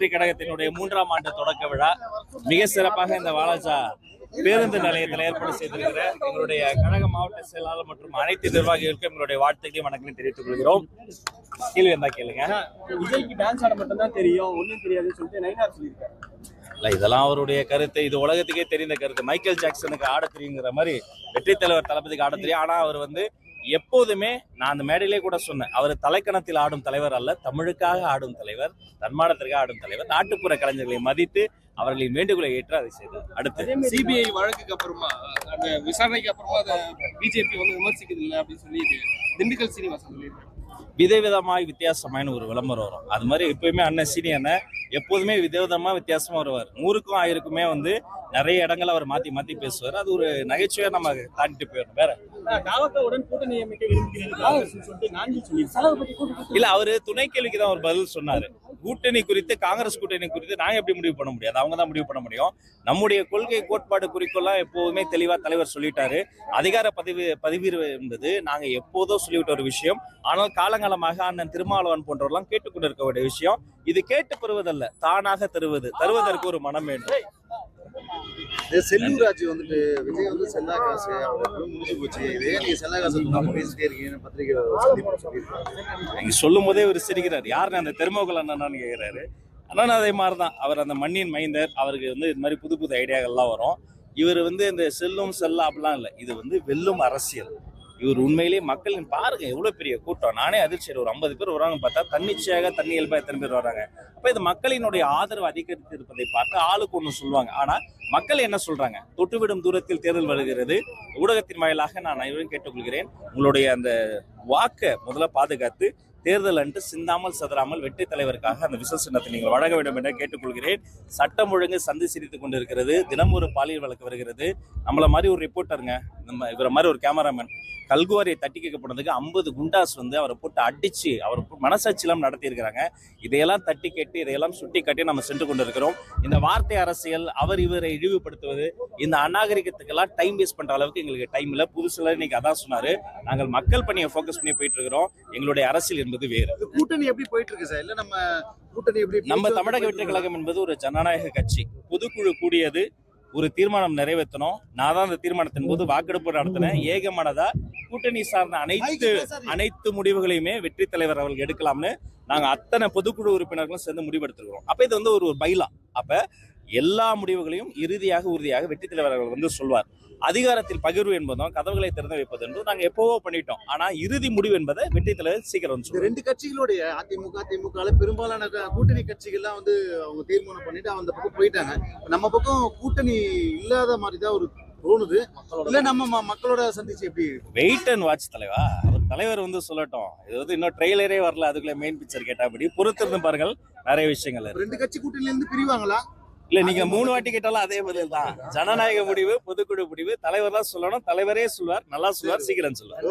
வெற்றி கழகத்தினுடைய மூன்றாம் ஆண்டு தொடக்க விழா. மிக சிறப்பாக இந்த வாலாஜா பேருந்து நிலையத்தில் ஏற்பாடு செய்திருக்கிற எங்களுடைய கழக மாவட்ட செயலாளர் மற்றும் அனைத்து நிர்வாகிகளுக்கும் எங்களுடைய வாழ்த்துக்களையும் வணக்கங்களையும் தெரிவித்துக் கொள்கிறோம். கேள்வி இருந்தா கேளுங்க. விஜய்க்கு டான்ஸ் ஆட மட்டும் தான் தெரியும் ஒண்ணும் தெரியாதுன்னு சொல்லிட்டு நைனார் சொல்லியிருக்காரு. இல்ல இதெல்லாம் அவருடைய கருத்து. இது உலகத்துக்கே தெரிந்த கருத்து. மைக்கேல் ஜாக்சனுக்கு ஆட தெரியுங்கிற மாதிரி வெற்றி தலைவர் தளபதிக்கு ஆட தெரியும். ஆனா அவர் வந்து எப்போதுமே நான் அந்த மேடையிலே கூட சொன்னேன் அவர் தலைக்கணத்தில் ஆடும் தலைவர் அல்ல தமிழுக்காக ஆடும் தலைவர் தன்மானத்திற்காக ஆடும் தலைவர் நாட்டுப்புற கலைஞர்களை மதித்து அவர்களின் வேண்டுகோளை ஏற்று அதை செய்தார் அடுத்து சிபிஐ வழக்குக்கு அப்புறமா அந்த விசாரணைக்கு அப்புறமா அதை பிஜேபி வந்து விமர்சிக்குது இல்லை அப்படின்னு சொல்லிட்டு திண்டுக்கல் சீனிவாசன் சொல்லியிருக்காரு. விதவிதமாய் வித்தியாசமாயின்னு ஒரு விளம்பரம் வரும். அது மாதிரி எப்பயுமே அண்ணன் சீனி அண்ணன் எப்போதுமே விதவிதமா வித்தியாசமா வருவார். நூறுக்கும் ஆயிருக்குமே வந்து நிறைய இடங்கள் அவர் மாத்தி மாத்தி பேசுவார். அது ஒரு நகைச்சுவையா நம்ம தாண்டிட்டு போயிடும் வேற. இல்ல அவரு துணை கேள்விக்கு தான் ஒரு பதில் சொன்னாரு. கூட்டணி குறித்து காங்கிரஸ் கூட்டணி குறித்து நாங்க எப்படி முடிவு பண்ண முடியாது? அவங்க தான் முடிவு பண்ண முடியும். நம்முடைய கொள்கை கோட்பாடு குறிக்கோள்லாம் எப்போதுமே தெளிவா தலைவர் சொல்லிட்டாரு. அதிகார பதிவு பதிவு என்பது நாங்க எப்போதோ சொல்லிவிட்ட ஒரு விஷயம். ஆனால் காலங்காலமாக அண்ணன் திருமாவளவன் போன்றவரெல்லாம் கேட்டுக்கொண்டிருக்க வேண்டிய விஷயம். இது கேட்டு பெறுவதல்ல தானாக தருவது. தருவதற்கு ஒரு மனம் வேண்டும். செல்லூர் ராஜ் வந்துட்டு விஜய் வந்து செல்லா காசு முடிஞ்சு போச்சு. இதே நீங்க செல்லா காசு பேசிட்டே இருக்கீங்க பத்திரிகை சொல்லும் போதே இவர் சிரிக்கிறார். யாருன்னு அந்த தெருமோகல் அண்ணனான்னு கேட்கிறாரு அண்ணன் அதே மாதிரி தான் அவர் அந்த மண்ணின் மைந்தர். அவருக்கு வந்து இது மாதிரி புது புது ஐடியாக்கள்லாம் வரும். இவர் வந்து இந்த செல்லும் செல்லா அப்படிலாம் இல்லை. இது வந்து வெல்லும் அரசியல். இவர் உண்மையிலேயே மக்களின் பாருங்க எவ்வளவு பெரிய கூட்டம். நானே அதிர்ச்சி ஒரு ஐம்பது பேர் வராங்க பார்த்தா தன்னிச்சையாக தண்ணி இயல்பா எத்தனை பேர் வராங்க? அப்ப இது மக்களினுடைய ஆதரவு அதிகரித்து இருப்பதை பார்த்து ஆளுக்கு ஒண்ணு சொல்லுவாங்க. ஆனா மக்கள் என்ன சொல்றாங்க? தொட்டுவிடும் தூரத்தில் தேர்தல் வருகிறது. ஊடகத்தின் வாயிலாக நான் அனைவரும் கேட்டுக்கொள்கிறேன். உங்களுடைய அந்த வாக்கை முதல்ல பாதுகாத்து தேர்தல் அன்று சிந்தாமல் சதறாமல் வெற்றி தலைவருக்காக அந்த விச சின்னத்தை நீங்கள் வழங்க வேண்டும் என கேட்டுக்கொள்கிறேன். சட்டம் ஒழுங்கு சந்தி சிரித்துக் கொண்டிருக்கிறது. தினம் ஒரு பாலியல் வழக்கு வருகிறது. நம்மள மாதிரி ஒரு ரிப்போர்ட்டருங்க நம்ம இவரை மாதிரி ஒரு கேமராமேன் கல்குவாரியை தட்டி கேட்கப்படுறதுக்கு ஐம்பது குண்டாஸ் வந்து அவரை போட்டு அடிச்சு அவர் மனசாட்சியெல்லாம் நடத்தியிருக்கிறாங்க. இதையெல்லாம் தட்டி கேட்டு இதையெல்லாம் சுட்டி காட்டி நம்ம சென்று கொண்டிருக்கிறோம். இந்த வார்த்தை அரசியல் அவர் இவரை இழிவுபடுத்துவது இந்த அநாகரிகத்துக்கெல்லாம் டைம் வேஸ்ட் பண்ற அளவுக்கு எங்களுக்கு டைம் இல்லை. புதுசுல இன்னைக்கு அதான் சொன்னாரு. நாங்கள் மக்கள் பணியை ஃபோக்கஸ் பண்ணி போயிட்டு இருக்கிறோம் எங்களுடைய அரசியல் என்பது வேறு. கூட்டணி எப்படி போயிட்டு இருக்கு சார்? இல்ல நம்ம கூட்டணி எப்படி நம்ம தமிழக வெற்றி கழகம் என்பது ஒரு ஜனநாயக கட்சி. பொதுக்குழு கூடியது ஒரு தீர்மானம் நிறைவேற்றணும். நான் தான் அந்த தீர்மானத்தின் போது வாக்கெடுப்பு நடத்தினேன். ஏகமனதா கூட்டணி சார்ந்த அனைத்து அனைத்து முடிவுகளையுமே வெற்றி தலைவர் அவர்கள் எடுக்கலாம்னு நாங்க அத்தனை பொதுக்குழு உறுப்பினர்களும் சேர்ந்து முடிவெடுத்திருக்கிறோம். அப்ப இது வந்து ஒரு பைலா. அப்ப எல்லா முடிவுகளையும் இறுதியாக உறுதியாக வெற்றி தலைவர் அவர்கள் வந்து சொல்வார். அதிகாரத்தில் பகிர்வு என்பதும் கதவுகளை திறந்து வைப்பது என்றும் நாங்க எப்பவோ பண்ணிட்டோம். ஆனா இறுதி முடிவு என்பதை வெற்றி தலைவர் சீக்கிரம் வந்து. ரெண்டு கட்சிகளுடைய அதிமுக திமுக பெரும்பாலான கூட்டணி கட்சிகள்லாம் வந்து அவங்க தீர்மானம் பண்ணிட்டு அந்த பக்கம் போயிட்டாங்க. நம்ம பக்கம் கூட்டணி இல்லாத மாதிரி தான் ஒரு தோணுது. இல்ல நம்ம மக்களோட சந்திச்சு எப்படி வெயிட் அண்ட் வாட்ச் தலைவா? அவர் தலைவர் வந்து சொல்லட்டும். இது வந்து இன்னும் ட்ரெய்லரே வரல. அதுக்குள்ள மெயின் பிக்சர் கேட்டாபடி பொறுத்திருந்து பாருங்கள். நிறைய விஷயங்கள் இருக்கு. ரெண்டு கட்சி கூட்டணில இருந்து பிரிவாங்களா? இல்ல நீங்க மூணு வாட்டி கேட்டாலும் அதே பதில் தான். ஜனநாயக முடிவு பொதுக்குழு முடிவு தலைவர் தான் சொல்லணும் தலைவரே சொல்வார் நல்லா சொல்வார் சீக்கிரம் சொல்லுவார்